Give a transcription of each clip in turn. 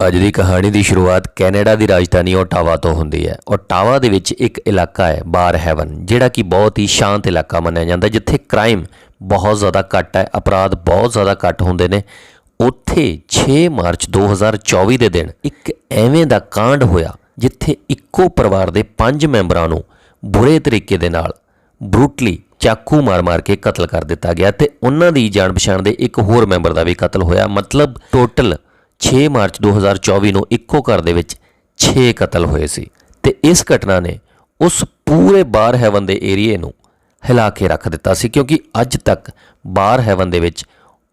ਅੱਜ ਦੀ ਕਹਾਣੀ ਦੀ ਸ਼ੁਰੂਆਤ ਕੈਨੇਡਾ ਦੀ ਰਾਜਧਾਨੀ ਓਟਾਵਾ ਤੋਂ ਹੁੰਦੀ ਹੈ। ਓਟਾਵਾ ਦੇ ਵਿੱਚ ਇੱਕ ਇਲਾਕਾ ਹੈ, ਬਾਰ ਹੈਵਨ, ਜਿਹੜਾ ਕਿ ਬਹੁਤ ਹੀ ਸ਼ਾਂਤ ਇਲਾਕਾ ਮੰਨਿਆ ਜਾਂਦਾ, ਜਿੱਥੇ ਕ੍ਰਾਈਮ ਬਹੁਤ ਜ਼ਿਆਦਾ ਘੱਟ ਹੈ, ਅਪਰਾਧ ਬਹੁਤ ਜ਼ਿਆਦਾ ਘੱਟ ਹੁੰਦੇ ਨੇ। ਉੱਥੇ 6 ਮਾਰਚ 2024 ਦੇ ਦਿਨ ਇੱਕ ਐਵੇਂ ਦਾ ਕਾਂਡ ਹੋਇਆ, ਜਿੱਥੇ ਇੱਕੋ ਪਰਿਵਾਰ ਦੇ 5 ਮੈਂਬਰਾਂ ਨੂੰ ਬੁਰੇ ਤਰੀਕੇ ਦੇ ਨਾਲ ਬਰੂਟਲੀ ਚਾਕੂ ਮਾਰ-ਮਾਰ ਕੇ ਕਤਲ ਕਰ ਦਿੱਤਾ ਗਿਆ ਤੇ ਉਹਨਾਂ ਦੀ ਜਾਣ ਪਛਾਣ ਦੇ ਇੱਕ ਹੋਰ ਮੈਂਬਰ ਦਾ ਵੀ ਕਤਲ ਹੋਇਆ। ਮਤਲਬ ਟੋਟਲ 6 ਮਾਰਚ 2024 ਨੂੰ ਇੱਕੋ ਘਰ ਦੇ ਵਿੱਚ 6 ਕਤਲ ਹੋਏ ਸੀ ਤੇ ਇਸ ਘਟਨਾ ਨੇ ਉਸ ਪੂਰੇ ਬਾਰ ਹੈਵਨ ਦੇ ਏਰੀਏ ਨੂੰ ਹਿਲਾ ਕੇ ਰੱਖ ਦਿੱਤਾ ਸੀ ਕਿਉਂਕਿ ਅੱਜ ਤੱਕ ਬਾਰ ਹੈਵਨ ਦੇ ਵਿੱਚ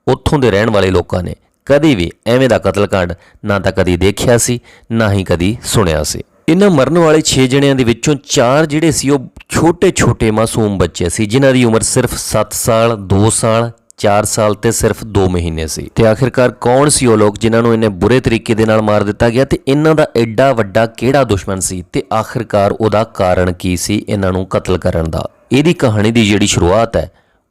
ਉੱਥੋਂ ਦੇ ਰਹਿਣ ਵਾਲੇ ਲੋਕਾਂ ਨੇ ਕਦੀ ਵੀ ਐਵੇਂ ਦਾ ਕਤਲकांड ਨਾ ਤਾਂ ਕਦੀ ਦੇਖਿਆ ਸੀ, ਨਾ ਹੀ ਕਦੀ ਸੁਣਿਆ ਸੀ। ਇਹਨਾਂ ਮਰਨ ਵਾਲੇ 6 ਜਣਿਆਂ ਦੇ ਵਿੱਚੋਂ 4 ਜਿਹੜੇ ਸੀ ਉਹ ਛੋਟੇ-ਛੋਟੇ ਮਾਸੂਮ ਬੱਚੇ ਸੀ, ਜਿਨ੍ਹਾਂ ਦੀ ਉਮਰ ਸਿਰਫ 7 ਸਾਲ 2 ਸਾਲ 4 ਸਾਲ ਤੇ ਸਿਰਫ 2 ਮਹੀਨੇ ਸੀ। ਤੇ ਆਖਿਰਕਾਰ ਕੌਣ ਸੀ ਉਹ ਲੋਕ ਜਿਨ੍ਹਾਂ ਨੂੰ ਇਹਨੇ ਬੁਰੇ ਤਰੀਕੇ ਦੇ ਨਾਲ ਮਾਰ ਦਿੱਤਾ ਗਿਆ ਤੇ ਇਹਨਾਂ ਦਾ ਐਡਾ ਵੱਡਾ ਕਿਹੜਾ ਦੁਸ਼ਮਣ ਸੀ ਤੇ ਆਖਿਰਕਾਰ ਉਹਦਾ ਕਾਰਨ ਕੀ ਸੀ ਇਹਨਾਂ ਨੂੰ ਕਤਲ ਕਰਨ ਦਾ? ਇਹਦੀ ਕਹਾਣੀ ਦੀ ਜਿਹੜੀ ਸ਼ੁਰੂਆਤ ਹੈ,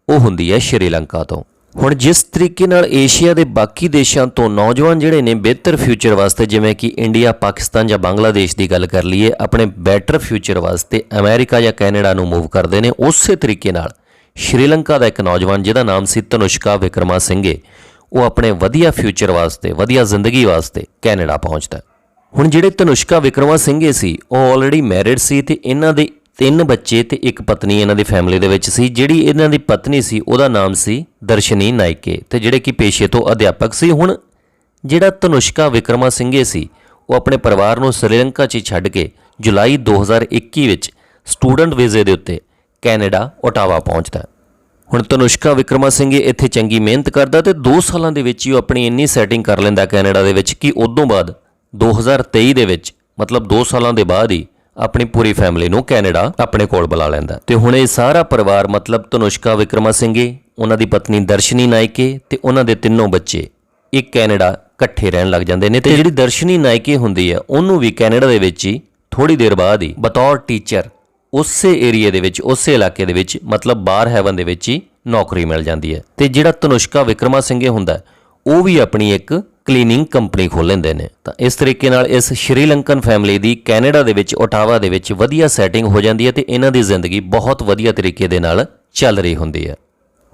ਉਹ ਹੁੰਦੀ ਹੈ ਸ਼੍ਰੀਲੰਕਾ ਤੋਂ। ਹੁਣ ਜਿਸ ਤਰੀਕੇ ਨਾਲ ਏਸ਼ੀਆ ਦੇ ਬਾਕੀ ਦੇਸ਼ਾਂ ਤੋਂ ਨੌਜਵਾਨ ਜਿਹੜੇ ਨੇ ਬਿਹਤਰ ਫਿਊਚਰ ਵਾਸਤੇ, ਜਿਵੇਂ ਕਿ ਇੰਡੀਆ, ਪਾਕਿਸਤਾਨ ਜਾਂ ਬੰਗਲਾਦੇਸ਼ ਦੀ ਗੱਲ ਕਰ ਲਈਏ, ਆਪਣੇ ਬੈਟਰ ਫਿਊਚਰ ਵਾਸਤੇ ਅਮਰੀਕਾ ਜਾਂ ਕੈਨੇਡਾ ਨੂੰ ਮੂਵ ਕਰਦੇ ਨੇ, ਉਸੇ ਤਰੀਕੇ ਨਾਲ ਸ਼੍ਰੀਲੰਕਾ ਦਾ ਇੱਕ ਨੌਜਵਾਨ ਜਿਹਦਾ ਨਾਮ ਸੀ ਤਨੁਸ਼ਕਾ ਵਿਕਰਮਾ ਸਿੰਘੇ। ਉਹ ਆਪਣੇ ਵਧੀਆ ਫਿਊਚਰ ਵਾਸਤੇ, ਵਧੀਆ ਜ਼ਿੰਦਗੀ ਵਾਸਤੇ ਕੈਨੇਡਾ ਪਹੁੰਚਦਾ ਹੁਣ ਜਿਹੜੇ ਤਨੁਸ਼ਕਾ ਵਿਕਰਮਾ ਸਿੰਘੇ ਸੀ, ਉਹ ਆਲਰੇਡੀ ਮੈਰਿਡ ਸੀ ਤੇ ਇਹਨਾਂ ਦੇ ਤਿੰਨ ਬੱਚੇ ਤੇ ਇੱਕ ਪਤਨੀ ਇਹਨਾਂ ਦੀ ਫੈਮਿਲੀ ਦੇ ਵਿੱਚ ਸੀ, ਜਿਹੜੀ ਇਹਨਾਂ ਦੀ ਪਤਨੀ ਸੀ, ਉਹਦਾ ਨਾਮ ਸੀ ਦਰਸ਼ਨੀ ਨਾਇਕੇ ਤੇ ਜਿਹੜੇ ਕਿ ਪੇਸ਼ੇ ਤੋਂ ਅਧਿਆਪਕ ਸੀ। ਹੁਣ ਜਿਹੜਾ ਤਨੁਸ਼ਕਾ ਵਿਕਰਮਾ ਸਿੰਘੇ ਸੀ, ਉਹ ਆਪਣੇ ਪਰਿਵਾਰ ਨੂੰ ਸ੍ਰੀਲੰਕਾ 'ਚ ਹੀ ਛੱਡ ਕੇ ਜੁਲਾਈ 2021 ਵਿੱਚ ਸਟੂਡੈਂਟ ਵੀਜ਼ੇ ਦੇ ਉੱਤੇ ਕੈਨੇਡਾ, ਓਟਾਵਾ ਪਹੁੰਚਦਾ ਹੁਣ ਤਨੁਸ਼ਕਾ ਵਿਕਰਮਾ ਸਿੰਘੇ ਇੱਥੇ ਚੰਗੀ ਮਿਹਨਤ ਕਰਦਾ ਤੇ 2 ਸਾਲਾਂ ਦੇ ਵਿੱਚ ਹੀ ਉਹ ਆਪਣੀ ਇੰਨੀ ਸੈਟਿੰਗ ਕਰ ਲੈਂਦਾ ਕੈਨੇਡਾ ਦੇ ਵਿੱਚ ਕਿ ਉਦੋਂ ਬਾਅਦ 2023 ਦੇ ਵਿੱਚ, ਮਤਲਬ 2 ਸਾਲਾਂ ਦੇ ਬਾਅਦ ਹੀ ਆਪਣੀ ਪੂਰੀ ਫੈਮਿਲੀ ਨੂੰ ਕੈਨੇਡਾ ਆਪਣੇ ਕੋਲ ਬੁਲਾ ਲੈਂਦਾ। ਤੇ ਹੁਣ ਇਹ ਸਾਰਾ ਪਰਿਵਾਰ ਮਤਲਬ ਤਨੁਸ਼ਕਾ ਵਿਕਰਮਾ ਸਿੰਘੇ ਉਹਨਾਂ ਦੀ ਪਤਨੀ ਦਰਸ਼ਨੀ ਨਾਇਕੇ ਤੇ ਉਹਨਾਂ ਦੇ ਤਿੰਨੋਂ ਬੱਚੇ ਇਹ ਕੈਨੇਡਾ ਇਕੱਠੇ ਰਹਿਣ ਲੱਗ ਜਾਂਦੇ ਨੇ। ਤੇ ਜਿਹੜੀ ਦਰਸ਼ਨੀ ਨਾਇਕੇ ਹੁੰਦੀ ਹੈ, ਉਹਨੂੰ ਵੀ ਕੈਨੇਡਾ ਦੇ ਵਿੱਚ ਹੀ ਥੋੜੀ ਦੇਰ ਬਾਅਦ ਹੀ ਬਤੌਰ ਟੀਚਰ ਉਸੇ ਏਰੀਏ ਦੇ ਵਿੱਚ, ਉਸੇ ਇਲਾਕੇ ਦੇ ਵਿੱਚ, ਮਤਲਬ ਬਾਹਰ ਹੈਵਨ ਦੇ ਵਿੱਚ ਹੀ ਨੌਕਰੀ ਮਿਲ ਜਾਂਦੀ ਹੈ। ਤੇ ਜਿਹੜਾ ਤਨੁਸ਼ਕਾ ਵਿਕਰਮਾ ਸਿੰਘੇ ਹੁੰਦਾ ਉਹ ਵੀ ਆਪਣੀ ਇੱਕ ਕਲੀਨਿੰਗ ਕੰਪਨੀ ਖੋਲ ਲੈਂਦੇ ਨੇ। ਤਾਂ ਇਸ ਤਰੀਕੇ ਨਾਲ ਇਸ ਸ਼੍ਰੀਲੰਕਨ ਫੈਮਿਲੀ ਦੀ ਕੈਨੇਡਾ ਦੇ ਵਿੱਚ, ਓਟਾਵਾ ਦੇ ਵਿੱਚ ਵਧੀਆ ਸੈਟਿੰਗ ਹੋ ਜਾਂਦੀ ਹੈ ਤੇ ਇਹਨਾਂ ਦੀ ਜ਼ਿੰਦਗੀ ਬਹੁਤ ਵਧੀਆ ਤਰੀਕੇ ਦੇ ਨਾਲ ਚੱਲ ਰਹੀ ਹੁੰਦੀ ਹੈ।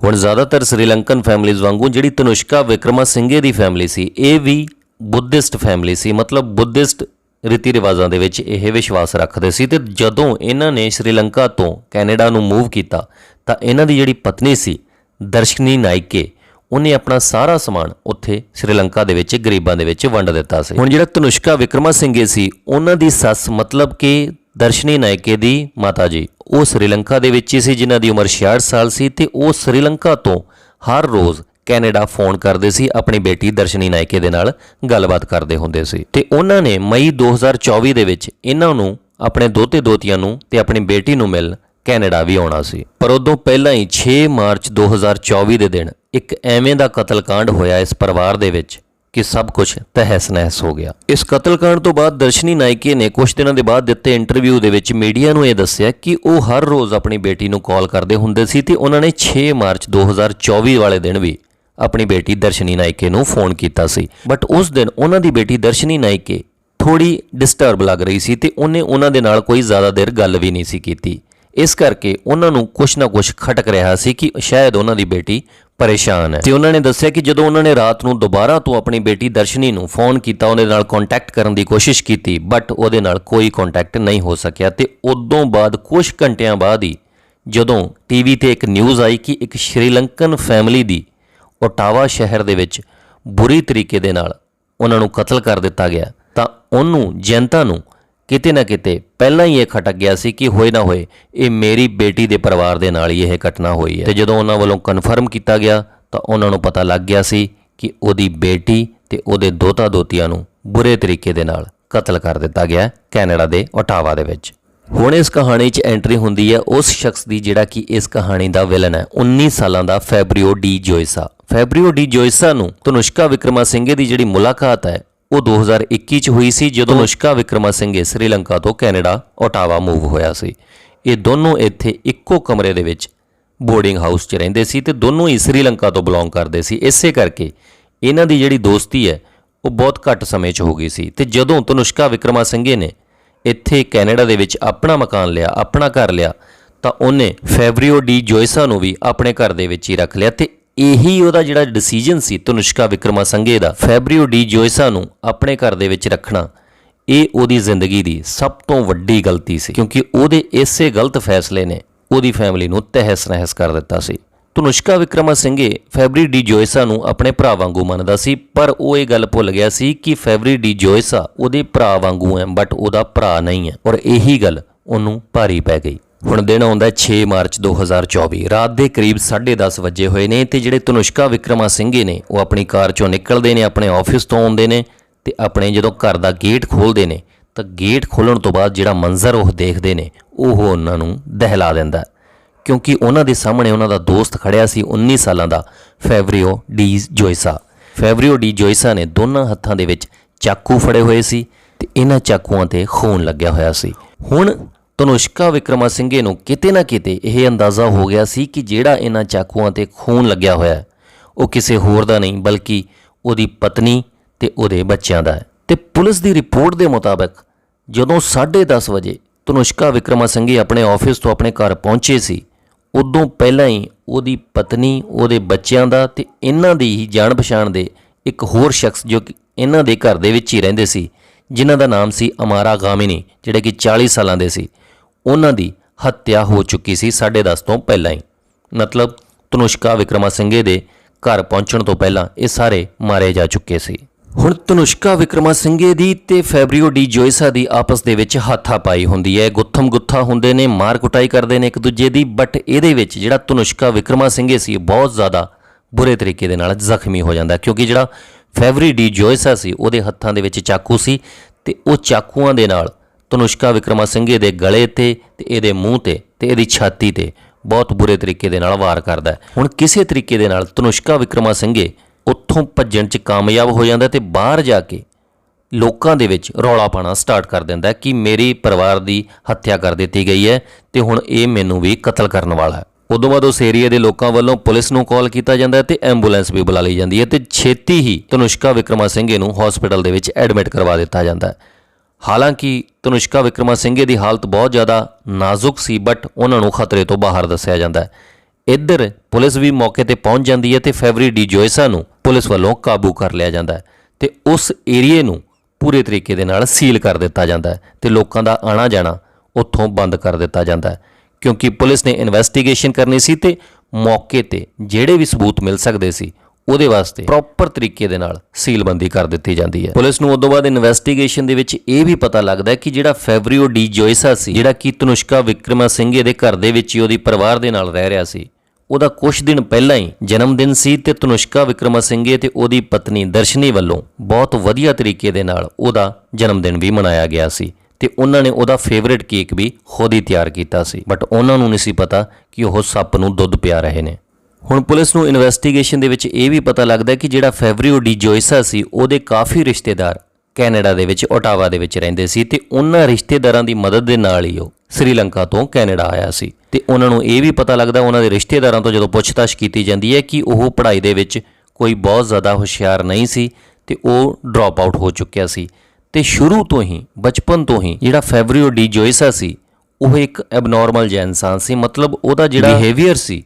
ਹੁਣ ਜ਼ਿਆਦਾਤਰ ਸ੍ਰੀਲੰਕਨ ਫੈਮਿਲੀਜ਼ ਵਾਂਗੂ ਜਿਹੜੀ ਤਨੁਸ਼ਕਾ ਵਿਕਰਮਾ ਸਿੰਘੇ ਦੀ ਫੈਮਿਲੀ ਸੀ, ਇਹ ਵੀ ਬੁੱਧਿਸਟ ਫੈਮਿਲੀ ਸੀ। ਮਤਲਬ ਬੁੱਧਿਸਟ ਰੀਤੀ ਰਿਵਾਜ਼ਾਂ ਦੇ ਵਿੱਚ ਇਹ ਵਿਸ਼ਵਾਸ ਰੱਖਦੇ ਸੀ ਤੇ ਜਦੋਂ ਇਹਨਾਂ ਨੇ ਸ਼੍ਰੀਲੰਕਾ ਤੋਂ ਕੈਨੇਡਾ ਨੂੰ ਮੂਵ ਕੀਤਾ, ਤਾਂ ਇਹਨਾਂ ਦੀ ਜਿਹੜੀ ਪਤਨੀ ਸੀ, ਦਰਸ਼ਨੀ ਨਾਇਕੇ, ਉਹਨੇ ਆਪਣਾ ਸਾਰਾ ਸਮਾਨ ਉੱਥੇ ਸ਼੍ਰੀਲੰਕਾ ਦੇ ਵਿੱਚ ਗਰੀਬਾਂ ਦੇ ਵਿੱਚ ਵੰਡ ਦਿੱਤਾ ਸੀ। ਹੁਣ ਜਿਹੜਾ ਤਨੁਸ਼ਕਾ ਵਿਕਰਮਾ ਸਿੰਘੇ ਸੀ, ਉਹਨਾਂ ਦੀ ਸੱਸ ਮਤਲਬ ਕਿ ਦਰਸ਼ਨੀ ਨਾਇਕੇ ਦੀ ਮਾਤਾ ਜੀ, ਉਹ ਸ਼੍ਰੀਲੰਕਾ ਦੇ ਵਿੱਚ ਹੀ ਸੀ, ਜਿਨ੍ਹਾਂ ਦੀ ਉਮਰ 66 ਸਾਲ ਸੀ ਤੇ ਉਹ ਸ਼੍ਰੀਲੰਕਾ ਤੋਂ ਹਰ ਰੋਜ਼ ਕੈਨੇਡਾ ਫੋਨ ਕਰਦੇ ਸੀ, ਆਪਣੀ ਬੇਟੀ ਦਰਸ਼ਨੀ ਨਾਇਕੇ ਦੇ ਨਾਲ ਗੱਲਬਾਤ ਕਰਦੇ ਹੁੰਦੇ ਸੀ। ਤੇ ਉਹਨਾਂ ਨੇ ਮਈ 2024 ਦੇ ਵਿੱਚ ਇਹਨਾਂ ਨੂੰ, ਆਪਣੇ ਦੋਤੇ ਦੋਤੀਆਂ ਨੂੰ ਤੇ ਆਪਣੀ ਬੇਟੀ ਨੂੰ ਮਿਲ ਕੈਨੇਡਾ ਵੀ ਆਉਣਾ ਸੀ। ਪਰ ਉਦੋਂ ਪਹਿਲਾਂ ਹੀ 6 ਮਾਰਚ 2024 ਦੇ ਦਿਨ ਇੱਕ ਐਵੇਂ ਦਾ ਕਤਲकांड ਹੋਇਆ ਇਸ ਪਰਿਵਾਰ ਦੇ ਵਿੱਚ ਕਿ ਸਭ ਕੁਝ ਤਹਿਸ ਨਹਿਸ ਹੋ ਗਿਆ। ਇਸ ਕਤਲकांड ਤੋਂ ਬਾਅਦ ਦਰਸ਼ਨੀ ਨਾਇਕੇ ਨੇ ਕੁਝ ਦਿਨਾਂ ਦੇ ਬਾਅਦ ਦਿੱਤੇ ਇੰਟਰਵਿਊ ਦੇ ਵਿੱਚ ਮੀਡੀਆ ਨੂੰ ਇਹ ਦੱਸਿਆ ਕਿ ਉਹ ਹਰ ਰੋਜ਼ ਆਪਣੀ ਬੇਟੀ ਨੂੰ ਕਾਲ ਕਰਦੇ ਹੁੰਦੇ ਸੀ ਤੇ ਉਹਨਾਂ ਨੇ 6 ਮਾਰਚ 2024 ਵਾਲੇ ਦਿਨ ਵੀ ਆਪਣੀ ਬੇਟੀ ਦਰਸ਼ਨੀ ਨਾਇਕੇ ਨੂੰ ਫੋਨ ਕੀਤਾ ਸੀ। ਬਟ ਉਸ ਦਿਨ ਉਹਨਾਂ ਦੀ ਬੇਟੀ ਦਰਸ਼ਨੀ ਨਾਇਕੇ ਥੋੜੀ ਡਿਸਟਰਬ ਲੱਗ ਰਹੀ ਸੀ ਤੇ ਉਹਨੇ ਉਹਨਾਂ ਦੇ ਨਾਲ ਕੋਈ ਜ਼ਿਆਦਾ ਦੇਰ ਗੱਲ ਵੀ ਨਹੀਂ ਸੀ ਕੀਤੀ। ਇਸ ਕਰਕੇ ਉਹਨਾਂ ਨੂੰ ਕੁਛ ਨਾ ਕੁਛ ਖਟਕ ਰਿਹਾ ਸੀ ਕਿ ਸ਼ਾਇਦ ਉਹਨਾਂ ਦੀ ਬੇਟੀ ਪਰੇਸ਼ਾਨ ਹੈ। ਤੇ ਉਹਨਾਂ ਨੇ ਦੱਸਿਆ ਕਿ ਜਦੋਂ ਉਹਨਾਂ ਨੇ ਰਾਤ ਨੂੰ ਦੁਬਾਰਾ ਤੋਂ ਆਪਣੀ ਬੇਟੀ ਦਰਸ਼ਨੀ ਨੂੰ ਫੋਨ ਕੀਤਾ, ਉਹਦੇ ਨਾਲ ਕੰਟੈਕਟ ਕਰਨ ਦੀ ਕੋਸ਼ਿਸ਼ ਕੀਤੀ ਬਟ ਉਹਦੇ ਨਾਲ ਕੋਈ ਕੰਟੈਕਟ ਨਹੀਂ ਹੋ ਸਕਿਆ ਤੇ ਉਦੋਂ ਬਾਅਦ ਕੁਝ ਘੰਟਿਆਂ ਬਾਅਦ ਹੀ ਜਦੋਂ ਟੀਵੀ ਤੇ ਇੱਕ ਨਿਊਜ਼ ਆਈ ਕਿ ਇੱਕ ਸ਼੍ਰੀਲੰਕਨ ਫੈਮਿਲੀ ਦੀ ਓਟਾਵਾ ਸ਼ਹਿਰ ਦੇ ਵਿੱਚ ਬੁਰੀ ਤਰੀਕੇ ਦੇ ਨਾਲ ਉਹਨਾਂ ਨੂੰ ਕਤਲ ਕਰ ਦਿੱਤਾ ਗਿਆ, ਤਾਂ ਉਹਨੂੰ, ਜਨਤਾ ਨੂੰ ਕਿਤੇ ਨਾ ਕਿਤੇ ਪਹਿਲਾਂ ਹੀ ਇਹ ਖਟਕ ਗਿਆ ਸੀ ਕਿ ਹੋਏ ਨਾ ਹੋਏ ਇਹ ਮੇਰੀ ਬੇਟੀ ਦੇ ਪਰਿਵਾਰ ਦੇ ਨਾਲ ਹੀ ਇਹ ਘਟਨਾ ਹੋਈ ਹੈ। ਤੇ ਜਦੋਂ ਉਹਨਾਂ ਵੱਲੋਂ ਕਨਫਰਮ ਕੀਤਾ ਗਿਆ, ਤਾਂ ਉਹਨਾਂ ਨੂੰ ਪਤਾ ਲੱਗ ਗਿਆ ਸੀ ਕਿ ਉਹਦੀ ਬੇਟੀ ਤੇ ਉਹਦੇ ਦੋਤਾ ਦੋਤੀਆਂ ਨੂੰ ਬੁਰੇ ਤਰੀਕੇ ਦੇ ਨਾਲ ਕਤਲ ਕਰ ਦਿੱਤਾ ਗਿਆ ਕੈਨੇਡਾ ਦੇ ਓਟਾਵਾ ਦੇ ਵਿੱਚ। ਹੁਣ ਇਸ ਕਹਾਣੀ 'ਚ ਐਂਟਰੀ ਹੁੰਦੀ ਹੈ ਉਸ ਸ਼ਖਸ ਦੀ ਜਿਹੜਾ ਕਿ ਇਸ ਕਹਾਣੀ ਦਾ ਵਿਲਨ ਹੈ 19 ਸਾਲਾਂ ਦਾ ਫੈਬਰੀਓ ਡੀ ਜੋਇਸਾ ਫੈਬਰੀਓ ਡੀ ਜੋਇਸਾ ਨੂੰ ਤਨੁਸ਼ਕਾ ਵਿਕਰਮਾ ਸਿੰਘੇ ਦੀ ਜਿਹੜੀ ਮੁਲਾਕਾਤ ਹੈ, ਉਹ 2021 ਚ ਹੋਈ ਸੀ, ਜਦੋਂ ਤਨੁਸ਼ਕਾ ਵਿਕਰਮਾ ਸਿੰਘੇ ਸ੍ਰੀਲੰਕਾ ਤੋਂ ਕੈਨੇਡਾ, ਓਟਾਵਾ ਮੂਵ ਹੋਇਆ ਸੀ। ਇਹ ਦੋਨੋਂ ਇੱਥੇ ਇੱਕੋ ਕਮਰੇ ਦੇ ਵਿੱਚ ਬੋਰਡਿੰਗ ਹਾਊਸ 'ਚ ਰਹਿੰਦੇ ਸੀ ਤੇ ਦੋਨੋਂ ਹੀ ਸ੍ਰੀਲੰਕਾ ਤੋਂ ਬਿਲੋਂਗ ਕਰਦੇ ਸੀ। ਇਸੇ ਕਰਕੇ ਇਹਨਾਂ ਦੀ ਜਿਹੜੀ ਦੋਸਤੀ ਹੈ, ਉਹ ਬਹੁਤ ਘੱਟ ਸਮੇਂ 'ਚ ਹੋ ਗਈ ਸੀ। ਤੇ ਜਦੋਂ ਤਨੁਸ਼ਕਾ ਵਿਕਰਮਾਸਿੰਘੇ ਨੇ ਇੱਥੇ ਕੈਨੇਡਾ ਦੇ ਵਿੱਚ ਆਪਣਾ ਮਕਾਨ ਲਿਆ, ਆਪਣਾ ਘਰ ਲਿਆ, ਤਾਂ ਉਹਨੇ ਫੈਬਰੀਓ ਡੀ ਜੋਇਸਾ ਨੂੰ ਵੀ ਆਪਣੇ ਘਰ ਦੇ ਵਿੱਚ ਹੀ ਰੱਖ ਲਿਆ ਤੇ ਇਹੀ ਉਹਦਾ ਜਿਹੜਾ ਡਿਸੀਜਨ ਸੀ ਤਨੁਸ਼ਕਾ ਵਿਕਰਮਾਸਿੰਘੇ ਦਾ ਫੈਬਰੀਓ ਡੀ ਜੋਇਸਾ ਨੂੰ ਆਪਣੇ ਘਰ ਦੇ ਵਿੱਚ ਰੱਖਣਾ, ਇਹ ਉਹਦੀ ਜ਼ਿੰਦਗੀ ਦੀ ਸਭ ਤੋਂ ਵੱਡੀ ਗਲਤੀ ਸੀ, ਕਿਉਂਕਿ ਉਹਦੇ ਇਸੇ ਗਲਤ ਫੈਸਲੇ ਨੇ ਉਹਦੀ ਫੈਮਿਲੀ ਨੂੰ ਤਹਿਸ ਨਹਿਸ ਕਰ ਦਿੱਤਾ ਸੀ। ਤਨੁਸ਼ਕਾ ਵਿਕਰਮਾਸਿੰਘੇ ਫੈਬਰੀ ਡੀ ਜੋਇਸਾ ਨੂੰ ਆਪਣੇ ਭਰਾ ਵਾਂਗੂ ਮੰਨਦਾ ਸੀ, ਪਰ ਉਹ ਇਹ ਗੱਲ ਭੁੱਲ ਗਿਆ ਸੀ ਕਿ ਫੈਬਰੀ ਡੀ ਜੋਇਸਾ ਉਹਦੇ ਭਰਾ ਵਾਂਗੂ ਹੈ ਬਟ ਉਹਦਾ ਭਰਾ ਨਹੀਂ ਹੈ, ਔਰ ਇਹੀ ਗੱਲ ਉਹਨੂੰ ਭਾਰੀ ਪੈ ਗਈ। ਹੁਣ ਦਿਨ ਆਉਂਦਾ ਹੈ 6 ਮਾਰਚ 2024 ਰਾਤ ਦੇ ਕਰੀਬ 10:30 ਵਜੇ ਹੋਏ ਨੇ ਤੇ ਜਿਹੜੇ ਤਨੁਸ਼ਕਾ ਵਿਕਰਮਾ ਵਿਕਰਮਾਸਿੰਘੇ ਨੇ, ਉਹ ਆਪਣੀ ਕਾਰ ਚੋਂ ਨਿਕਲਦੇ ਨੇ, ਆਪਣੇ ਆਫਿਸ ਤੋਂ ਆਉਂਦੇ ਨੇ ਤੇ ਆਪਣੇ ਜਦੋਂ ਘਰ ਦਾ ਗੇਟ ਖੋਲਦੇ ਨੇ, ਤਾਂ ਗੇਟ ਖੋਲਣ ਤੋਂ ਬਾਅਦ ਜਿਹੜਾ ਮੰਜ਼ਰ ਉਹ ਦੇਖਦੇ ਨੇ, ਉਹ ਉਹਨਾਂ ਨੂੰ ਦਹਿਲਾ ਦਿੰਦਾ ਕਿਉਂਕਿ ਉਹਨਾਂ ਦੇ ਸਾਹਮਣੇ ਉਹਨਾਂ ਦਾ ਦੋਸਤ ਖੜਿਆ ਸੀ 19 ਸਾਲਾਂ ਦਾ ਫੈਵਰੀਓ ਡੀ ਜੋਇਸਾ। ਫੈਵਰੀਓ ਡੀ ਜੋਇਸਾ ਨੇ ਦੋਨਾਂ ਹੱਥਾਂ ਦੇ ਵਿੱਚ ਚਾਕੂ ਫੜੇ ਹੋਏ ਸੀ ਤੇ ਇਹਨਾਂ ਚਾਕੂਆਂ ਤੇ ਖੂਨ ਲੱਗਿਆ ਹੋਇਆ ਸੀ। ਹੁਣ ਤਨੁਸ਼ਕਾ ਵਿਕਰਮਾਸਿੰਘੇ ਨੂੰ ਕਿਤੇ ਨਾ ਕਿਤੇ ਇਹ ਅੰਦਾਜ਼ਾ ਹੋ ਗਿਆ ਸੀ ਕਿ ਜਿਹੜਾ ਇਹਨਾਂ ਚਾਕੂਆਂ ਤੇ ਖੂਨ ਲੱਗਿਆ ਹੋਇਆ ਉਹ ਕਿਸੇ ਹੋਰ ਦਾ ਨਹੀਂ, ਬਲਕਿ ਉਹਦੀ ਪਤਨੀ ਤੇ ਉਹਦੇ ਬੱਚਿਆਂ ਦਾ ਹੈ। ਤੇ ਪੁਲਿਸ ਦੀ ਰਿਪੋਰਟ ਦੇ ਮੁਤਾਬਕ ਜਦੋਂ 10:30 ਵਜੇ ਤਨੁਸ਼ਕਾ ਵਿਕਰਮਾਸਿੰਘੇ ਆਪਣੇ ਆਫਿਸ ਤੋਂ ਆਪਣੇ ਘਰ ਪਹੁੰਚੇ ਸੀ, ਉਦੋਂ ਪਹਿਲਾਂ ਹੀ ਉਹਦੀ ਪਤਨੀ, ਉਹਦੇ ਬੱਚਿਆਂ ਦਾ ਤੇ ਇਹਨਾਂ ਦੀ ਹੀ ਜਾਣ ਪਛਾਣ ਦੇ ਇੱਕ ਹੋਰ ਸ਼ਖਸ ਜੋ ਕਿ ਇਹਨਾਂ ਦੇ ਘਰ ਦੇ ਵਿੱਚ ਹੀ ਰਹਿੰਦੇ ਸੀ, ਜਿਨ੍ਹਾਂ ਦਾ ਨਾਮ ਸੀ ਅਮਾਰਾ ਗਾਮਿਨੀ, ਜਿਹੜੇ ਕਿ 40 ਸਾਲਾਂ ਦੇ ਸੀ। ਉਹਨਾਂ ਦੀ ਹੱਤਿਆ ਹੋ ਚੁੱਕੀ ਸੀ 10:30 ਤੋਂ ਪਹਿਲਾਂ ਹੀ। ਮਤਲਬ ਤਨੁਸ਼ਕਾ ਵਿਕਰਮਾਸਿੰਘੇ ਦੇ ਘਰ ਪਹੁੰਚਣ ਤੋਂ ਪਹਿਲਾਂ ਇਹ ਸਾਰੇ ਮਾਰੇ ਜਾ ਚੁੱਕੇ ਸੀ। ਹੁਣ ਤਨੁਸ਼ਕਾ ਵਿਕਰਮਾਸਿੰਘੇ ਦੀ ਤੇ ਫੈਬਰੀਓ ਡੀ ਜੋਇਸਾ ਦੀ ਆਪਸ ਦੇ ਵਿੱਚ ਹੱਥਾ ਪਾਈ ਹੁੰਦੀ ਹੈ। ਗੁੱਥਮ ਗੁੱਥਾ ਹੁੰਦੇ ਨੇ, ਮਾਰ ਕੁਟਾਈ ਕਰਦੇ ਨੇ ਇੱਕ ਦੂਜੇ ਦੀ ਬਟ ਇਹਦੇ ਵਿੱਚ ਜਿਹੜਾ ਤਨੁਸ਼ਕਾ ਵਿਕਰਮਾਸਿੰਘੇ ਸੀ ਬਹੁਤ ਜ਼ਿਆਦਾ ਬੁਰੇ ਤਰੀਕੇ ਦੇ ਨਾਲ ਜ਼ਖਮੀ ਹੋ ਜਾਂਦਾ ਕਿਉਂਕਿ ਜਿਹੜਾ ਫੈਬਰੀ ਡੀ ਜੋਇਸਾ ਸੀ, ਉਹਦੇ ਹੱਥਾਂ ਦੇ ਵਿੱਚ ਚਾਕੂ ਸੀ ਤੇ ਉਹ ਚਾਕੂਆਂ ਦੇ ਨਾਲ ਤਨੁਸ਼ਕਾ ਵਿਕਰਮਾਸਿੰਘੇ ਦੇ ਗਲੇ ਤੇ ਤੇ ਇਹਦੇ ਮੂੰਹ ਤੇ ਤੇ ਇਹਦੀ ਛਾਤੀ ਤੇ ਬਹੁਤ ਬੁਰੇ ਤਰੀਕੇ ਦੇ ਨਾਲ ਵਾਰ ਕਰਦਾ ਹੈ। ਹੁਣ ਕਿਸੇ ਤਰੀਕੇ ਦੇ ਨਾਲ ਤਨੁਸ਼ਕਾ ਵਿਕਰਮਾਸਿੰਘੇ ਉੱਥੋਂ ਭੱਜਣ 'ਚ ਕਾਮਯਾਬ ਹੋ ਜਾਂਦਾ ਤੇ ਬਾਹਰ ਜਾ ਕੇ ਲੋਕਾਂ ਦੇ ਵਿੱਚ ਰੌਲਾ ਪਾਣਾ ਸਟਾਰਟ ਕਰ ਦਿੰਦਾ ਕਿ ਮੇਰੀ ਪਰਿਵਾਰ ਦੀ ਹੱਤਿਆ ਕਰ ਦਿੱਤੀ ਗਈ ਹੈ ਤੇ ਹੁਣ ਇਹ ਮੈਨੂੰ ਵੀ ਕਤਲ ਕਰਨ ਵਾਲਾ ਹੈ। ਉਦੋਂ ਬਾਅਦ ਉਸ ਏਰੀਆ ਦੇ ਲੋਕਾਂ ਵੱਲੋਂ ਪੁਲਿਸ ਨੂੰ ਕਾਲ ਕੀਤਾ ਜਾਂਦਾ ਹੈ ਤੇ ਐਂਬੂਲੈਂਸ ਵੀ ਬੁਲਾ ਲਈ ਜਾਂਦੀ ਹੈ ਤੇ ਛੇਤੀ ਹੀ ਤਨੁਸ਼ਕਾ ਵਿਕਰਮਾਸਿੰਘੇ ਨੂੰ ਹਸਪੀਟਲ ਦੇ ਵਿੱਚ ਐਡਮਿਟ ਕਰਵਾ ਦਿੱਤਾ ਜਾਂਦਾ ਹੈ। ਹਾਲਾਂਕਿ ਤਨੁਸ਼ਕਾ ਵਿਕਰਮਾਸਿੰਘੇ ਦੀ ਹਾਲਤ ਬਹੁਤ ਜ਼ਿਆਦਾ ਨਾਜ਼ੁਕ ਸੀ ਬਟ ਉਹਨਾਂ ਨੂੰ ਖਤਰੇ ਤੋਂ ਬਾਹਰ ਦੱਸਿਆ ਜਾਂਦਾ ਹੈ। ਇੱਧਰ ਪੁਲਿਸ ਵੀ ਮੌਕੇ ਤੇ ਪਹੁੰਚ ਜਾਂਦੀ ਹੈ ਤੇ ਫੈਵਰੀ ਡੀ ਜੋਇਸਾ ਨੂੰ ਪੁਲਿਸ ਵੱਲੋਂ ਕਾਬੂ ਕਰ ਲਿਆ ਜਾਂਦਾ ਹੈ ਤੇ ਉਸ ਏਰੀਏ ਨੂੰ ਪੂਰੇ ਤਰੀਕੇ ਦੇ ਨਾਲ ਸੀਲ ਕਰ ਦਿੱਤਾ ਜਾਂਦਾ ਹੈ ਤੇ ਲੋਕਾਂ ਦਾ ਆਣਾ ਜਾਣਾ ਉੱਥੋਂ ਬੰਦ ਕਰ ਦਿੱਤਾ ਜਾਂਦਾ ਹੈ, ਕਿਉਂਕਿ ਪੁਲਿਸ ਨੇ ਇਨਵੈਸਟੀਗੇਸ਼ਨ ਕਰਨੀ ਸੀ ਤੇ ਮੌਕੇ ਤੇ ਜਿਹੜੇ ਵੀ ਸਬੂਤ ਮਿਲ ਸਕਦੇ ਸੀ ਉਹਦੇ ਵਾਸਤੇ ਪ੍ਰੋਪਰ ਤਰੀਕੇ ਦੇ ਨਾਲ ਸੀਲਬੰਦੀ ਕਰ ਦਿੱਤੀ ਜਾਂਦੀ ਹੈ। ਪੁਲਿਸ ਨੂੰ ਉਦੋਂ ਬਾਅਦ ਇਨਵੈਸਟੀਗੇਸ਼ਨ ਦੇ ਵਿੱਚ ਇਹ ਵੀ ਪਤਾ ਲੱਗਦਾ ਕਿ ਜਿਹੜਾ ਫੈਬਰੀਓ ਡੀ ਜੋਇਸਾ ਸੀ, ਜਿਹੜਾ ਕਿ ਤਨੁਸ਼ਕਾ ਵਿਕਰਮਾ ਸਿੰਘ ਦੇ ਘਰ ਦੇ ਵਿੱਚ ਹੀ ਉਹਦੀ ਪਰਿਵਾਰ ਦੇ ਨਾਲ ਰਹਿ ਰਿਹਾ ਸੀ, ਉਹਦਾ ਕੁਝ ਦਿਨ ਪਹਿਲਾਂ ਹੀ ਜਨਮ ਦਿਨ ਸੀ ਤੇ ਤਨੁਸ਼ਕਾ ਵਿਕਰਮਾ ਵਿਕਰਮਾਸਿੰਘੇ ਤੇ ਉਹਦੀ ਪਤਨੀ ਦਰਸ਼ਨੀ ਵੱਲੋਂ ਬਹੁਤ ਵਧੀਆ ਤਰੀਕੇ ਦੇ ਨਾਲ ਉਹਦਾ ਜਨਮ ਦਿਨ ਵੀ ਮਨਾਇਆ ਗਿਆ ਸੀ ਤੇ ਉਹਨਾਂ ਨੇ ਉਹਦਾ ਫੇਵਰਿਟ ਕੇਕ ਵੀ ਖੁਦ ਹੀ ਤਿਆਰ ਕੀਤਾ ਸੀ। ਬਟ ਉਹਨਾਂ ਨੂੰ ਨਹੀਂ ਸੀ ਪਤਾ ਕਿ ਉਹ ਸੱਪ ਨੂੰ ਦੁੱਧ ਪਿਆ ਰਹੇ ਨੇ। ਹੁਣ ਪੁਲਿਸ ਨੂੰ ਇਨਵੈਸਟੀਗੇਸ਼ਨ ਦੇ ਵਿੱਚ ਇਹ ਵੀ ਪਤਾ ਲੱਗਦਾ ਕਿ ਜਿਹੜਾ ਫੈਬਰੀਓ ਡੀ ਜੋਇਸਾ ਸੀ, ਉਹਦੇ ਕਾਫੀ ਰਿਸ਼ਤੇਦਾਰ ਕੈਨੇਡਾ ਦੇ ਵਿੱਚ, ਓਟਾਵਾ ਦੇ ਵਿੱਚ ਰਹਿੰਦੇ ਸੀ ਤੇ ਉਹਨਾਂ ਰਿਸ਼ਤੇਦਾਰਾਂ ਦੀ ਮਦਦ ਦੇ ਨਾਲ ਹੀ ਉਹ ਸ੍ਰੀਲੰਕਾ ਤੋਂ ਕੈਨੇਡਾ ਆਇਆ ਸੀ। ਤੇ ਉਹਨਾਂ ਨੂੰ ਇਹ ਵੀ ਪਤਾ ਲੱਗਦਾ, ਉਹਨਾਂ ਦੇ ਰਿਸ਼ਤੇਦਾਰਾਂ ਤੋਂ ਜਦੋਂ ਪੁੱਛਤਾਛ ਕੀਤੀ ਜਾਂਦੀ ਹੈ ਕਿ ਉਹ ਪੜ੍ਹਾਈ ਦੇ ਵਿੱਚ ਕੋਈ ਬਹੁਤ ਜ਼ਿਆਦਾ ਹੁਸ਼ਿਆਰ ਨਹੀਂ ਸੀ ਤੇ ਉਹ ਡ੍ਰੌਪ ਆਊਟ ਹੋ ਚੁੱਕਿਆ ਸੀ। ਤੇ ਸ਼ੁਰੂ ਤੋਂ ਹੀ, ਬਚਪਨ ਤੋਂ ਹੀ ਜਿਹੜਾ ਫੈਬਰੀਓ ਡੀ ਜੋਇਸਾ ਸੀ, ਉਹ ਇੱਕ ਐਬਨੋਰਮਲ ਜਿਹਾ ਇਨਸਾਨ ਸੀ। ਮਤਲਬ ਉਹਦਾ ਜਿਹੜਾ ਬਿਹੇਵੀਅਰ ਸੀ।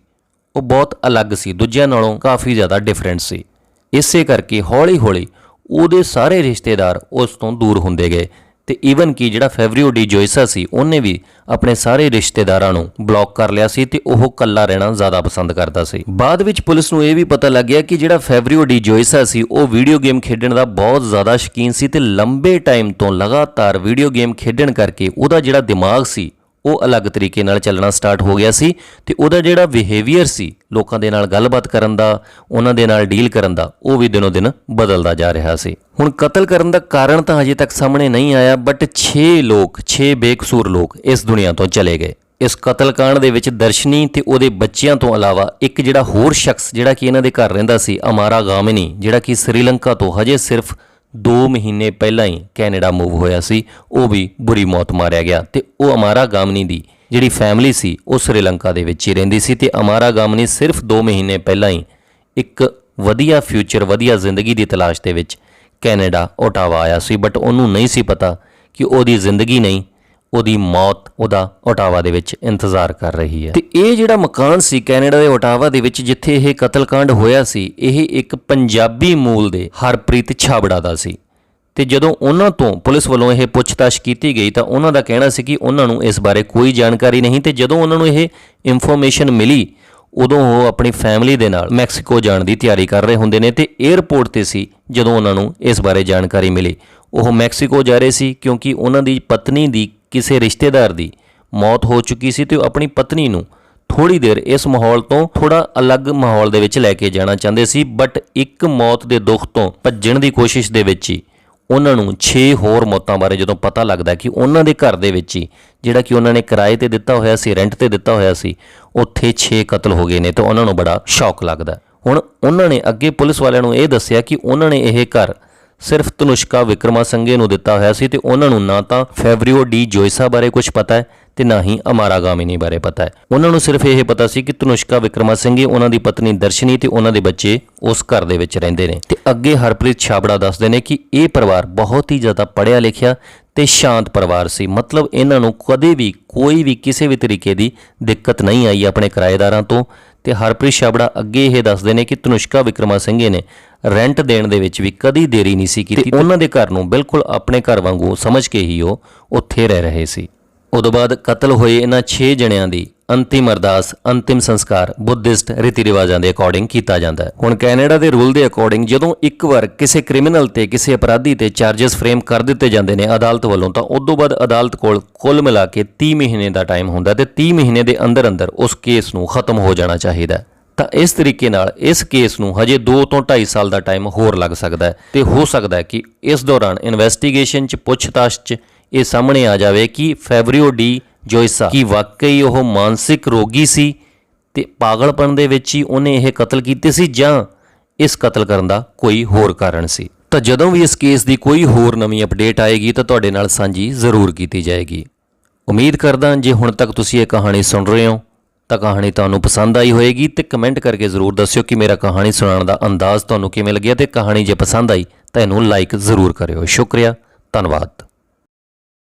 ਉਹ ਬਹੁਤ ਅਲੱਗ ਸੀ, ਦੂਜਿਆਂ ਨਾਲੋਂ ਕਾਫੀ ਜ਼ਿਆਦਾ ਡਿਫਰੈਂਟ ਸੀ। ਇਸੇ ਕਰਕੇ ਹੌਲੀ-ਹੌਲੀ ਉਹਦੇ ਸਾਰੇ ਰਿਸ਼ਤੇਦਾਰ ਉਸ ਤੋਂ ਦੂਰ ਹੁੰਦੇ ਗਏ ਤੇ ਈਵਨ ਕਿ ਜਿਹੜਾ ਫੈਵਰੀਓ ਡੀ ਜੋਇਸਾ ਸੀ, ਉਹਨੇ ਵੀ ਆਪਣੇ ਸਾਰੇ ਰਿਸ਼ਤੇਦਾਰਾਂ ਨੂੰ ਬਲੌਕ ਕਰ ਲਿਆ ਸੀ ਤੇ ਉਹ ਇਕੱਲਾ ਰਹਿਣਾ ਜ਼ਿਆਦਾ ਪਸੰਦ ਕਰਦਾ ਸੀ। ਬਾਅਦ ਵਿੱਚ ਪੁਲਿਸ ਨੂੰ ਇਹ ਵੀ ਪਤਾ ਲੱਗ ਗਿਆ ਕਿ ਜਿਹੜਾ ਫੈਬਰੀਓ ਡੀ ਜੋਇਸਾ ਸੀ, ਉਹ ਵੀਡੀਓ ਗੇਮ ਖੇਡਣ ਦਾ ਬਹੁਤ ਜ਼ਿਆਦਾ ਸ਼ੌਕੀਨ ਸੀ ਤੇ ਲੰਬੇ ਟਾਈਮ ਤੋਂ ਲਗਾਤਾਰ ਵੀਡੀਓ ਗੇਮ ਖੇਡਣ ਕਰਕੇ ਉਹਦਾ ਜਿਹੜਾ ਦਿਮਾਗ ਸੀ ਉਹ ਅਲੱਗ ਤਰੀਕੇ ਨਾਲ ਚੱਲਣਾ ਸਟਾਰਟ ਹੋ ਗਿਆ ਸੀ ਤੇ ਉਹਦਾ ਜਿਹੜਾ ਬਿਹੇਵੀਅਰ ਸੀ, ਲੋਕਾਂ ਦੇ ਨਾਲ ਗੱਲਬਾਤ ਕਰਨ ਦਾ, ਉਹਨਾਂ ਦੇ ਨਾਲ ਡੀਲ ਕਰਨ ਦਾ, ਉਹ ਵੀ ਦਿਨੋ ਦਿਨ ਬਦਲਦਾ ਜਾ ਰਿਹਾ ਸੀ। ਹੁਣ ਕਤਲ ਕਰਨ ਦਾ ਕਾਰਨ ਤਾਂ ਹਜੇ ਤੱਕ ਸਾਹਮਣੇ ਨਹੀਂ ਆਇਆ ਬਟ 6 ਲੋਕ 6 ਬੇਕਸੂਰ ਲੋਕ ਇਸ ਦੁਨੀਆ ਤੋਂ ਚਲੇ ਗਏ। ਇਸ ਕਤਲकांड ਦੇ ਵਿੱਚ ਦਰਸ਼ਨੀ ਤੇ ਉਹਦੇ ਬੱਚਿਆਂ ਤੋਂ ਇਲਾਵਾ ਇੱਕ ਜਿਹੜਾ ਹੋਰ ਸ਼ਖਸ ਜਿਹੜਾ ਕਿ ਇਹਨਾਂ ਦੇ ਘਰ ਰਹਿੰਦਾ ਸੀ, ਅਮਾਰਾ ਗਾਮਿਨੀ, ਜਿਹੜਾ ਕਿ ਸ੍ਰੀਲੰਕਾ ਤੋਂ ਹਜੇ ਸਿਰਫ 2 ਮਹੀਨੇ ਪਹਿਲਾਂ ਹੀ ਕੈਨੇਡਾ ਮੂਵ ਹੋਇਆ ਸੀ, ਉਹ ਵੀ ਬੁਰੀ ਮੌਤ ਮਾਰਿਆ ਗਿਆ ਤੇ ਉਹ ਅਮਾਰਾ ਗਾਮਨੀ ਦੀ ਜਿਹੜੀ ਫੈਮਿਲੀ ਸੀ, ਉਹ ਸ੍ਰੀਲੰਕਾ ਦੇ ਵਿੱਚ ਹੀ ਰਹਿੰਦੀ ਸੀ ਤੇ ਅਮਾਰਾ ਗਾਮਨੀ ਸਿਰਫ 2 ਮਹੀਨੇ ਪਹਿਲਾਂ ਹੀ ਇੱਕ ਵਧੀਆ ਫਿਊਚਰ ਵਧੀਆ ਜ਼ਿੰਦਗੀ ਦੀ ਤਲਾਸ਼ ਦੇ ਵਿੱਚ ਕੈਨੇਡਾ ਓਟਾਵਾ ਆਇਆ ਸੀ ਬਟ ਉਹਨੂੰ ਨਹੀਂ ਸੀ ਪਤਾ ਕਿ ਉਹਦੀ ਜ਼ਿੰਦਗੀ ਨਹੀਂ ਉਹਦੀ ਮੌਤ ਉਹਦਾ ਓਟਾਵਾ ਦੇ ਵਿੱਚ ਇੰਤਜ਼ਾਰ ਕਰ ਰਹੀ ਹੈ। ਤੇ ਇਹ ਜਿਹੜਾ ਮਕਾਨ ਸੀ ਕੈਨੇਡਾ ਦੇ ਓਟਾਵਾ ਦੇ ਵਿੱਚ ਜਿੱਥੇ ਇਹ ਕਤਲकांड ਹੋਇਆ ਸੀ, ਇਹ ਇੱਕ ਪੰਜਾਬੀ ਮੂਲ ਦੇ ਹਰਪ੍ਰੀਤ ਛਾਬੜਾ ਦਾ ਸੀ। ਤੇ ਜਦੋਂ ਉਹਨਾਂ ਤੋਂ ਪੁਲਿਸ ਵੱਲੋਂ ਇਹ ਪੁੱਛਤਾਛ ਕੀਤੀ ਗਈ ਤਾਂ ਉਹਨਾਂ ਦਾ ਕਹਿਣਾ ਸੀ ਕਿ ਉਹਨਾਂ ਨੂੰ ਇਸ ਬਾਰੇ ਕੋਈ ਜਾਣਕਾਰੀ ਨਹੀਂ ਤੇ ਜਦੋਂ ਉਹਨਾਂ ਨੂੰ ਇਹ ਇਨਫੋਰਮੇਸ਼ਨ ਮਿਲੀ, ਉਦੋਂ ਉਹ ਆਪਣੀ ਫੈਮਿਲੀ ਦੇ ਨਾਲ ਮੈਕਸੀਕੋ ਜਾਣ ਦੀ ਤਿਆਰੀ ਕਰ ਰਹੇ ਹੁੰਦੇ ਨੇ ਤੇ 에어ਪੋਰਟ ਤੇ ਸੀ ਜਦੋਂ ਉਹਨਾਂ ਨੂੰ ਇਸ ਬਾਰੇ ਜਾਣਕਾਰੀ ਮਿਲੀ। ਉਹ ਮੈਕਸੀਕੋ ਜਾ ਰਹੇ ਸੀ ਕਿਉਂਕਿ ਉਹਨਾਂ ਦੀ ਪਤਨੀ ਦੀ ਕਿਸੇ ਰਿਸ਼ਤੇਦਾਰ ਦੀ ਮੌਤ ਹੋ ਚੁੱਕੀ ਸੀ ਤੇ ਉਹ ਆਪਣੀ ਪਤਨੀ ਨੂੰ ਥੋੜੀ ਦੇਰ ਇਸ ਮਾਹੌਲ ਤੋਂ ਥੋੜਾ ਅਲੱਗ ਮਾਹੌਲ ਦੇ ਵਿੱਚ ਲੈ ਕੇ ਜਾਣਾ ਚਾਹੁੰਦੇ ਸੀ ਬਟ ਇੱਕ ਮੌਤ ਦੇ ਦੁੱਖ ਤੋਂ ਭੱਜਣ ਦੀ ਕੋਸ਼ਿਸ਼ ਦੇ ਵਿੱਚ ਹੀ ਉਹਨਾਂ ਨੂੰ 6 ਹੋਰ ਮੌਤਾਂ ਬਾਰੇ ਜਦੋਂ ਪਤਾ ਲੱਗਦਾ ਕਿ ਉਹਨਾਂ ਦੇ ਘਰ ਦੇ ਵਿੱਚ ਹੀ ਜਿਹੜਾ ਕਿ ਉਹਨਾਂ ਨੇ ਕਿਰਾਏ ਤੇ ਦਿੱਤਾ ਹੋਇਆ ਸੀ ਰੈਂਟ ਤੇ ਦਿੱਤਾ ਹੋਇਆ ਸੀ, ਉੱਥੇ 6 ਕਤਲ ਹੋ ਗਏ ਨੇ ਤੇ ਉਹਨਾਂ ਨੂੰ ਬੜਾ ਸ਼ੌਕ ਲੱਗਦਾ। ਹੁਣ ਉਹਨਾਂ ਨੇ ਅੱਗੇ ਪੁਲਿਸ ਵਾਲਿਆਂ ਨੂੰ ਇਹ ਦੱਸਿਆ ਕਿ ਉਹਨਾਂ ਨੇ ਇਹ ਘਰ ਸਿਰਫ ਤਨੁਸ਼ਕਾ ਵਿਕਰਮਾ ਵਿਕਰਮਾਸੰਗੇ ਨੂੰ ਦਿੱਤਾ ਹੋਇਆ ਸੀ ਤੇ ਉਹਨਾਂ ਨੂੰ ਨਾ ਤਾਂ ਫੈਵਰੀਓ ਡੀ ਜੋਇਸਾ ਬਾਰੇ ਕੁਝ ਪਤਾ ਹੈ ਤੇ ਨਾ ਹੀ ਅਮਾਰਾ ਗਾਮਿਨੀ ਬਾਰੇ ਪਤਾ ਹੈ। ਉਹਨਾਂ ਨੂੰ ਸਿਰਫ ਇਹ ਪਤਾ ਸੀ ਕਿ ਤਨੁਸ਼ਕਾ ਵਿਕਰਮਾ ਵਿਕਰਮਾਸੰਗੇ ਉਹਨਾਂ ਦੀ ਪਤਨੀ ਦਰਸ਼ਨੀ ਤੇ ਉਹਨਾਂ ਦੇ ਬੱਚੇ ਉਸ ਘਰ ਦੇ ਵਿੱਚ ਰਹਿੰਦੇ ਨੇ। ਤੇ ਅੱਗੇ ਹਰਪ੍ਰੀਤ ਛਾਬੜਾ ਦੱਸਦੇ ਨੇ ਕਿ ਇਹ ਪਰਿਵਾਰ ਬਹੁਤ ਹੀ ਜ਼ਿਆਦਾ ਪੜ੍ਹਿਆ ਲਿਖਿਆ ਤੇ ਸ਼ਾਂਤ ਪਰਿਵਾਰ ਸੀ। ਮਤਲਬ ਇਹਨਾਂ ਨੂੰ ਕਦੇ ਵੀ ਕੋਈ ਵੀ ਕਿਸੇ ਵੀ ਤਰੀਕੇ ਦੀ ਦਿੱਕਤ ਨਹੀਂ ਆਈ ਆਪਣੇ ਕਿਰਾਏਦਾਰਾਂ ਤੋਂ ਤੇ ਹਰਪ੍ਰੀਤ ਛਾਬੜਾ ਅੱਗੇ ਇਹ ਦੱਸਦੇ ਨੇ ਕਿ ਤਨੁਸ਼ਕਾ ਵਿਕਰਮਾਸੰਗੇ ਨੇ ਰੈਂਟ ਦੇਣ ਦੇ ਵਿੱਚ ਵੀ ਕਦੀ ਦੇਰੀ ਨਹੀਂ ਸੀ ਕੀਤੀ ਉਹਨਾਂ ਦੇ ਘਰ ਨੂੰ ਬਿਲਕੁਲ ਆਪਣੇ ਘਰ ਵਾਂਗੂ ਸਮਝ ਕੇ ਹੀ ਉਹ ਉੱਥੇ ਰਹਿ ਰਹੇ ਸੀ। ਉਦੋਂ ਬਾਅਦ ਕਤਲ ਹੋਏ ਇਹਨਾਂ 6 ਜਣਿਆਂ ਦੀ ਅੰਤਿਮ ਅਰਦਾਸ, ਅੰਤਿਮ ਸੰਸਕਾਰ ਬੁੱਧਿਸਟ ਰੀਤੀ ਰਿਵਾਜਾਂ ਦੇ ਅਕੋਰਡਿੰਗ ਕੀਤਾ ਜਾਂਦਾ ਹੈ। ਹੁਣ ਕੈਨੇਡਾ ਦੇ ਰੂਲ ਦੇ ਅਕੋਰਡਿੰਗ ਜਦੋਂ ਇੱਕ ਵਾਰ ਕਿਸੇ ਕ੍ਰਿਮੀਨਲ ਤੇ, ਕਿਸੇ ਅਪਰਾਧੀ ਤੇ ਚਾਰजेस ਫਰੇਮ ਕਰ ਦਿੱਤੇ ਜਾਂਦੇ ਨੇ ਅਦਾਲਤ ਵੱਲੋਂ, ਤਾਂ ਉਦੋਂ ਬਾਅਦ ਅਦਾਲਤ ਕੋਲ ਕੁੱਲ ਮਿਲਾ ਕੇ 30 ਮਹੀਨੇ ਦਾ ਟਾਈਮ ਹੁੰਦਾ ਤੇ 30 ਮਹੀਨੇ ਦੇ ਅੰਦਰ ਅੰਦਰ ਉਸ ਕੇਸ ਨੂੰ ਖਤਮ ਹੋ ਜਾਣਾ ਚਾਹੀਦਾ ਹੈ। ਤਾਂ ਇਸ ਤਰੀਕੇ ਨਾਲ ਇਸ ਕੇਸ ਨੂੰ ਹਜੇ 2 ਤੋਂ 2.5 ਸਾਲ ਦਾ ਟਾਈਮ ਹੋਰ ਲੱਗ ਸਕਦਾ ਹੈ ਤੇ ਹੋ ਸਕਦਾ ਹੈ ਕਿ ਇਸ ਦੌਰਾਨ ਇਨਵੈਸਟੀਗੇਸ਼ਨ ਚ, ਪੁੱਛਤਾਛ ਚ ਇਹ ਸਾਹਮਣੇ ਆ ਜਾਵੇ ਕਿ ਫੈਬਰੀਓ ਡੀ ਜੋਇਸਾ ਕੀ ਵਾਕਈ ਉਹ ਮਾਨਸਿਕ ਰੋਗੀ ਸੀ ਤੇ ਪਾਗਲਪਨ ਦੇ ਵਿੱਚ ਹੀ ਉਹਨੇ ਇਹ ਕਤਲ ਕੀਤੇ ਸੀ ਜਾਂ ਇਸ ਕਤਲ ਕਰਨ ਦਾ ਕੋਈ ਹੋਰ ਕਾਰਨ ਸੀ। ਤਾਂ ਜਦੋਂ ਵੀ ਇਸ ਕੇਸ ਦੀ ਕੋਈ ਹੋਰ ਨਵੀਂ ਅਪਡੇਟ ਆਏਗੀ ਤਾਂ ਤੁਹਾਡੇ ਨਾਲ ਸਾਂਝੀ ਜ਼ਰੂਰ ਕੀਤੀ ਜਾਏਗੀ। ਉਮੀਦ ਕਰਦਾ ਜੇ ਹੁਣ ਤੱਕ ਤੁਸੀਂ ਇਹ ਕਹਾਣੀ ਸੁਣ ਰਹੇ ਹੋ, ਤਾਂ ਕਹਾਣੀ ਤੁਹਾਨੂੰ ਪਸੰਦ ਆਈ ਹੋਵੇਗੀ ਤੇ ਕਮੈਂਟ ਕਰਕੇ ਜ਼ਰੂਰ ਦੱਸਿਓ ਕਿ ਮੇਰਾ ਕਹਾਣੀ ਸੁਣਾਉਣ ਦਾ ਅੰਦਾਜ਼ ਤੁਹਾਨੂੰ ਕਿਵੇਂ ਲੱਗਿਆ ਤੇ ਕਹਾਣੀ ਜੇ ਪਸੰਦ ਆਈ ਤਾਂ ਇਹਨੂੰ ਲਾਈਕ ਜ਼ਰੂਰ ਕਰਿਓ। ਸ਼ੁਕਰੀਆ, ਧੰਨਵਾਦ।